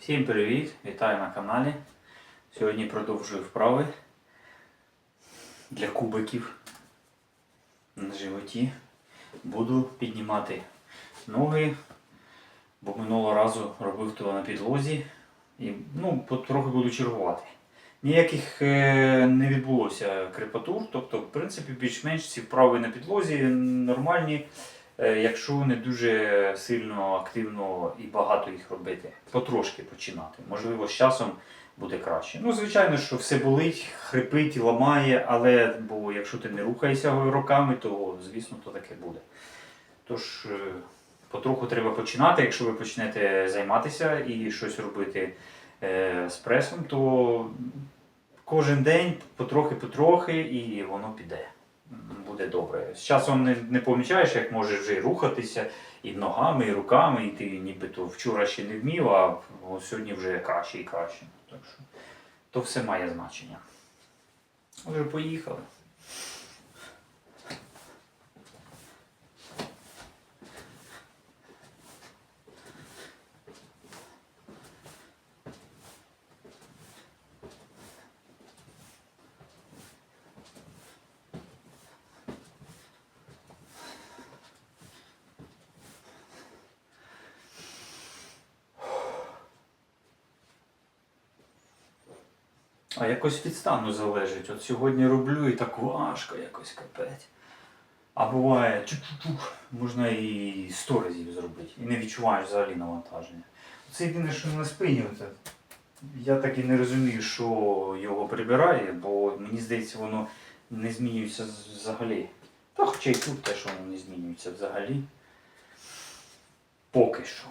Всім привіт! Вітаю на каналі. Сьогодні продовжую вправи для кубиків на животі. Буду піднімати ноги, бо минулого разу робив то на підлозі і ну, потрохи буду чергувати. Ніяких е, не відбулося крепатур, тобто, в принципі, більш-менш ці вправи на підлозі нормальні. Е, якщо не дуже сильно активно і багато їх робити, потрошки починати. Можливо, з часом буде краще. Ну, звичайно, що все болить, хрипить, ламає, але бо якщо ти не рухаєшся роками, то звісно то таке буде. Тож, е, потроху треба починати. Якщо ви почнете займатися і щось робити е, з пресом, то кожен день потрохи-потрохи і воно піде буде добре. З часом не, не помічаєш, як можеш вже і рухатися і ногами, і руками, і ти нібито вчора ще не вмів, а сьогодні вже краще і краще. Так що то все має значення. Отже, поїхали. А якось від стану залежить. От сьогодні роблю і так важко якось капець. А буває чук-чук-чук, можна і 100 разів зробити. І не відчуваєш взагалі навантаження. Це єдине, що на спині. Оце. Я так і не розумію, що його прибирає, бо мені здається, воно не змінюється взагалі. Та хоча й тут теж воно не змінюється взагалі. Поки що.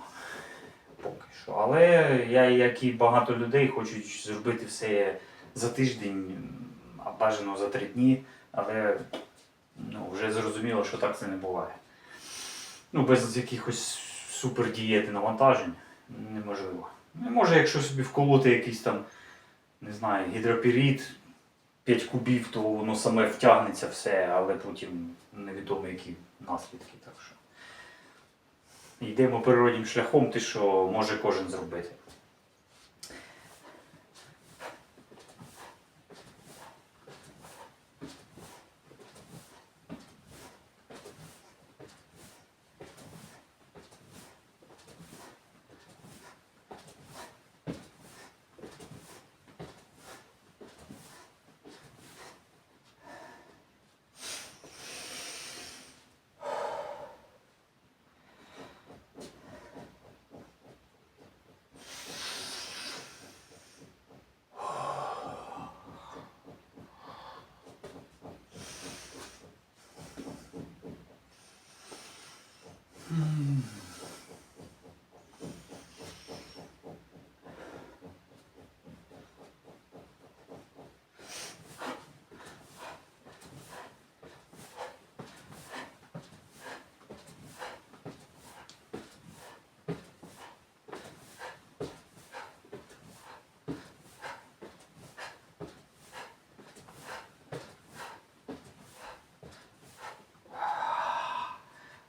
Поки що. Але я, як і багато людей, хочуть зробити все за тиждень, а бажано за три дні, але ну, вже зрозуміло, що так це не буває. Ну, без якихось супердієти навантажень неможливо. Ну, може, якщо собі вколоти якийсь там, не знаю, гідропірід, 5 кубів, то воно саме втягнеться все, але потім невідомо які наслідки. Так що. Йдемо природнім шляхом, те, що може кожен зробити.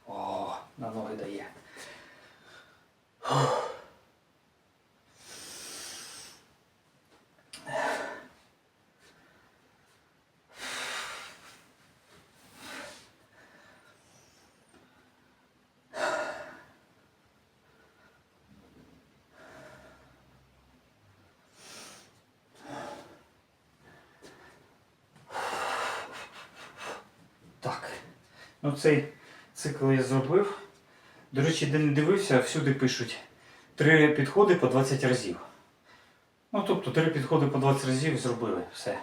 О, на ноги дає. Ну цей цикл я зробив. До речі, де не дивився, всюди пишуть три підходи по 20 разів. Ну, тобто три підходи по 20 разів зробили. Все.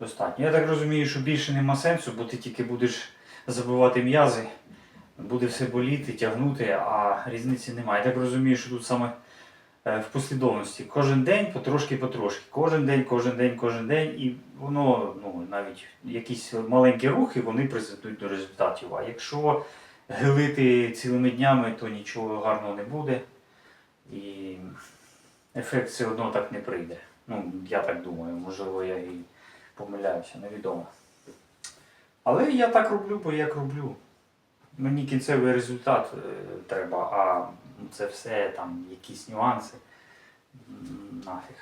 Достатньо. Я так розумію, що більше нема сенсу, бо ти тільки будеш забивати м'язи, буде все боліти, тягнути, а різниці немає. Я так розумію, що тут саме е, в послідовності. Кожен день потрошки-потрошки. Кожен день, кожен день, кожен день. І воно, ну, навіть якісь маленькі рухи, вони призведуть до результатів. А якщо гилити цілими днями, то нічого гарного не буде. І ефект все одно так не прийде. Ну, я так думаю, можливо, я і помиляюся, невідомо. Але я так роблю, бо як роблю. Мені кінцевий результат е, треба, а це все там якісь нюанси. Нафіг.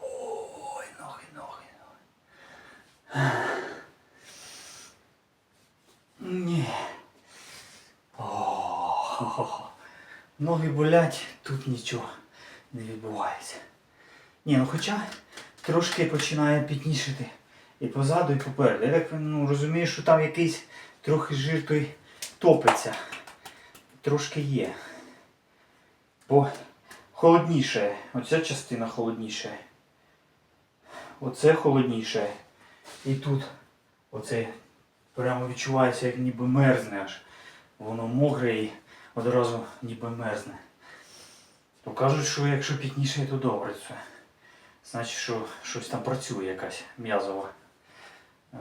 Ой, ноги, ноги, ноги. Ні. О, ноги болять, тут нічого не відбувається. Ні, ну хоча трошки починає пітнішити і позаду, і попереду. Я так ну, розумію, що там якийсь трохи жир той топиться. Трошки є. Бо холодніше. Оця частина холодніше. Оце холодніше. І тут оце прямо відчувається, як ніби мерзне аж. Воно мокре і одразу ніби мерзне. То кажуть, що якщо пітніше, то добре це. Значить, що щось там працює якась м'язова. Е,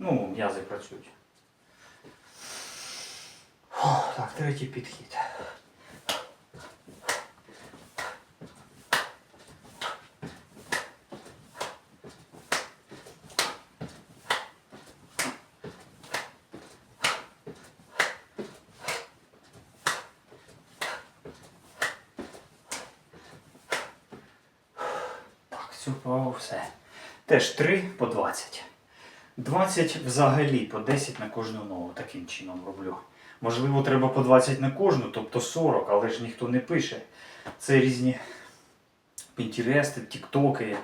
Ну, м'язи працюють. Фух, Так, третій підхід. Так, все. Теж 3 по 20. 20 взагалі по 10 на кожну ногу. Таким чином роблю. Можливо, треба по 20 на кожну, тобто 40, але ж ніхто не пише. Це різні пінтерести, тіктоки.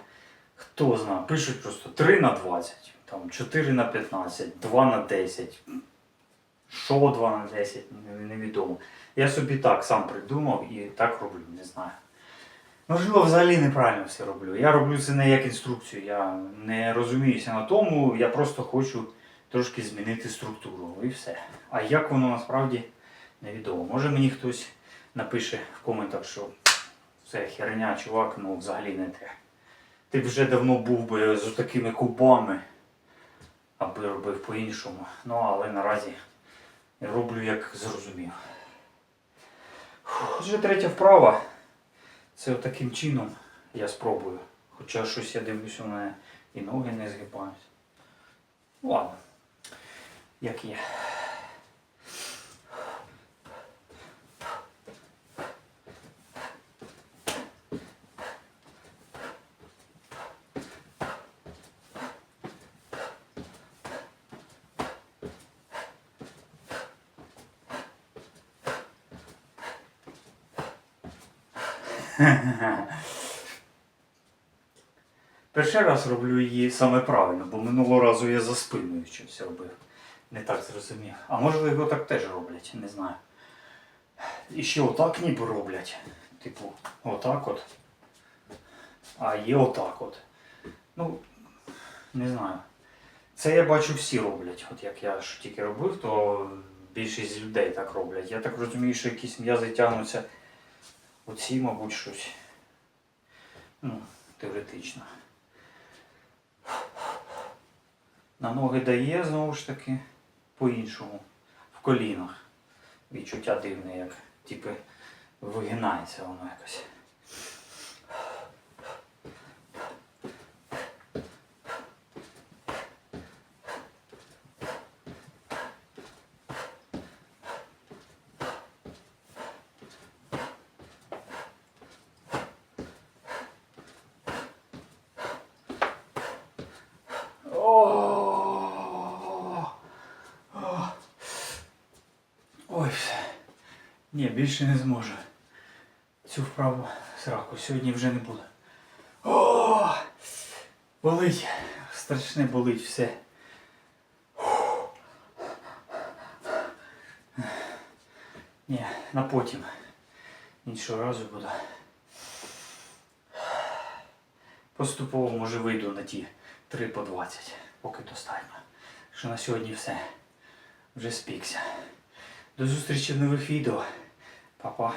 Хто знає, пишуть просто 3 на 20, там 4 на 15, 2 на 10. Що 2 на 10, невідомо. Я собі так сам придумав і так роблю, не знаю. Можливо, взагалі неправильно все роблю. Я роблю це не як інструкцію. Я не розуміюся на тому, я просто хочу трошки змінити структуру і все. А як воно насправді невідомо. Може мені хтось напише в коментах, що це херня, чувак, ну взагалі не те. Ти б вже давно був би з такими кубами, аби робив по-іншому. Ну, але наразі роблю як зрозумів. Вже третя вправа. Це таким чином я спробую. Хоча щось я дивлюся, у мене і ноги не згибаються. Ладно, як є. Перший раз роблю її саме правильно, бо минулого разу я за спиною щось робив. Не так зрозумів. А може його так теж роблять, не знаю. І ще отак ніби роблять. Типу, отак от. А є отак от. Ну, не знаю. Це я бачу всі роблять. От як я ж тільки робив, то більшість людей так роблять. Я так розумію, що якісь м'язи тягнуться. Оці, мабуть, щось. Ну, теоретично. На ноги дає знову ж таки по-іншому. В колінах. Відчуття дивне, як типу вигинається воно якось. Ні, більше не зможу. Цю вправу сраку сьогодні вже не буде. О! Болить. Страшне болить все. Ні, на потім. Іншого разу буду. Поступово може вийду на ті 3 по 20, поки достатньо. Що на сьогодні все. Вже спікся. До зустрічі в нових відео. papai.